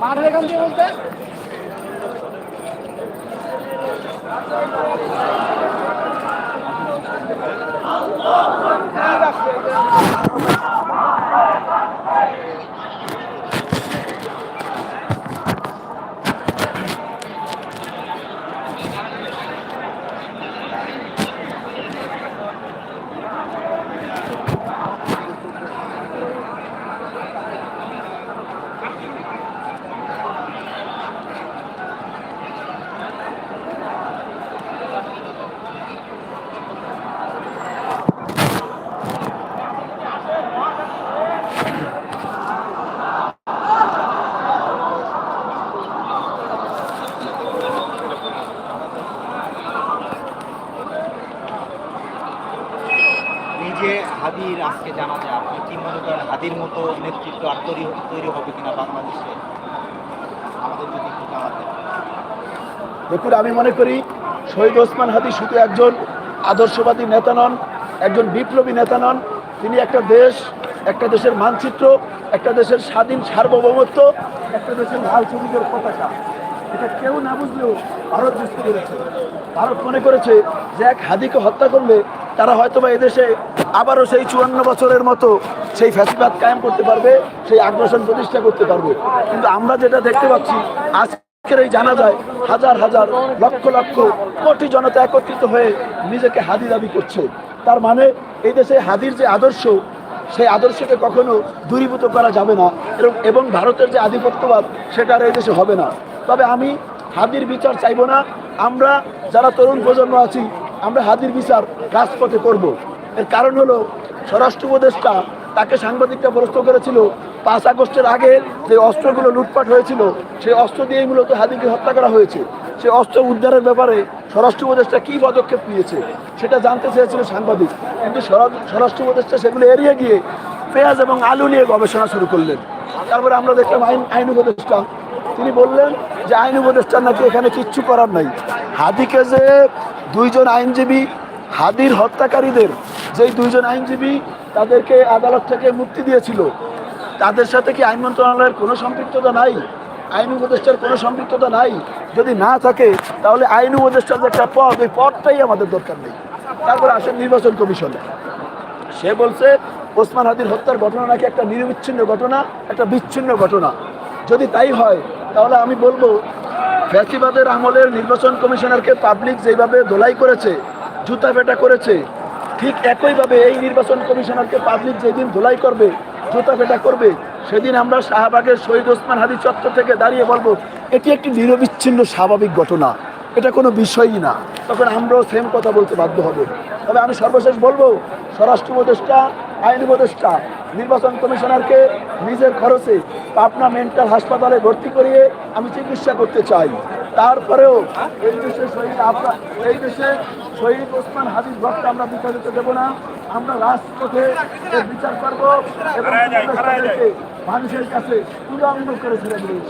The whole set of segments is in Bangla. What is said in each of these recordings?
মাঠের এখান থেকে বলতে এই যে হাদির আজকে জানা যায় আপনি কি মনে করেন হাদির মতো নেতৃত্ব আর তৈরি তৈরি হবে কিনা বাংলাদেশে? আমাদের যদি একটু জানাতেন। দেখুন, আমি মনে করি শহীদ ওসমান হাদি শুধু একজন আদর্শবাদী নেতা নন, একজন বিপ্লবী নেতা নন। তিনি একটা দেশ, একটা দেশের মানচিত্র, একটা দেশের স্বাধীন সার্বভৌমত্ব, একটা দেশের লাল সবুজের পতাকা। এটা কেউ না বুঝলেও ভারত বুঝতে পেরেছে ভারত মনে করেছে যে এক হাদিকে হত্যা করলে তারা হয়তোবা এদেশে আবারও সেই চুয়ান্ন বছরের মতো সেই ফ্যাসিবাদ কায়েম করতে পারবে, সেই আগ্রাসন প্রতিষ্ঠা করতে পারবে। কিন্তু আমরা যেটা দেখতে পাচ্ছি আজ এই জানা যায় হাজার হাজার লক্ষ লক্ষ কোটি জনতা একত্রিত হয়ে নিজেকে হাদি দাবি করছে। তার মানে এই দেশে হাদির যে আদর্শ, সেই আদর্শকে কখনো দূরীভূত করা যাবে না এবং ভারতের যে আধিপত্যবাদ সেটা আর এই দেশে হবে না। তবে আমি হাদির বিচার চাইব না। আমরা যারা তরুণ প্রজন্ম আছি আমরা হাদির বিচার রাজপথে করব। এর কারণ হলো স্বরাষ্ট্র উপদেষ্টা তাকে সাংবাদিকরা প্রশ্ন করেছিল, পাঁচ আগস্টের আগে যে অস্ত্রগুলো লুটপাট হয়েছিল, সেই অস্ত্র দিয়েই মূলত হাদিকে হত্যা করা হয়েছে। সেই অস্ত্র উদ্ধারের ব্যাপারে স্বরাষ্ট্র উপদেষ্টা কী পদক্ষেপ নিয়েছে, সেটা জানতে চেয়েছিল সাংবাদিক। কিন্তু স্বরাষ্ট্র উপদেষ্টা সেগুলো এড়িয়ে গিয়ে পেঁয়াজ এবং আলু নিয়ে গবেষণা শুরু করলেন। তারপরে আমরা দেখলাম আইন আইন উপদেষ্টা তিনি বললেন যে আইন উপদেষ্টার নাকি এখানে কিচ্ছু করার নাই। হাদিকে যে দুইজন আইনজীবী, হাদির হত্যাকারীদের যেই দুইজন আইনজীবী তাদেরকে আদালত থেকে মুক্তি দিয়েছিল, তাদের সাথে কি আইন মন্ত্রণালয়ের কোনো সম্পৃক্ততা নাই? আইন উপদেষ্টার কোনো সম্পৃক্ততা নাই? যদি না থাকে, তাহলে আইন উপদেষ্টার যে একটা পদ, ওই পদটাই আমাদের দরকার নেই। তারপরে আসেন নির্বাচন কমিশনে। সে বলছে, ওসমান হাদির হত্যার ঘটনা নাকি একটা নিরবিচ্ছিন্ন ঘটনা, একটা বিচ্ছিন্ন ঘটনা। যদি তাই হয় তাহলে আমি বলব, ফ্যাসিবাদের আমলের নির্বাচন কমিশনারকে পাবলিক যেভাবে দোলাই করেছে, জুতা পেটা করেছে, ঠিক একইভাবে এই নির্বাচন কমিশনারকে পাবলিক যেদিন ধোলাই করবে, জুতা পেটা করবে, সেদিন আমরা শাহবাগের শহীদ ওসমান হাদি চত্বর থেকে দাঁড়িয়ে বলব, এটি একটি নিরবিচ্ছিন্ন স্বাভাবিক ঘটনা। এটা কোনো বিষয়ই না। তখন আমরাও সেম কথা বলতে বাধ্য হব। তবে আমি সর্বশেষ বলব, স্বরাষ্ট্র উপদেষ্টা, আইন উপদেষ্টা নির্বাচন কমিশনারকে নিজের খরচে পাবনা মেন্টাল হাসপাতালে ভর্তি করিয়ে আমি চিকিৎসা করতে চাই। তারপরেও এই দেশে শহীদ আফরা এই দেশে শহীদ ওসমান হাবিজ ভক্ত আমরা বিচারিত দেবো না। আমরা রাজপথে বিচার করব এবং মানুষের কাছে তুলাঙ্গ করে ছেড়ে দেবো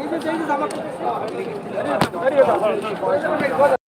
এই যে এই যে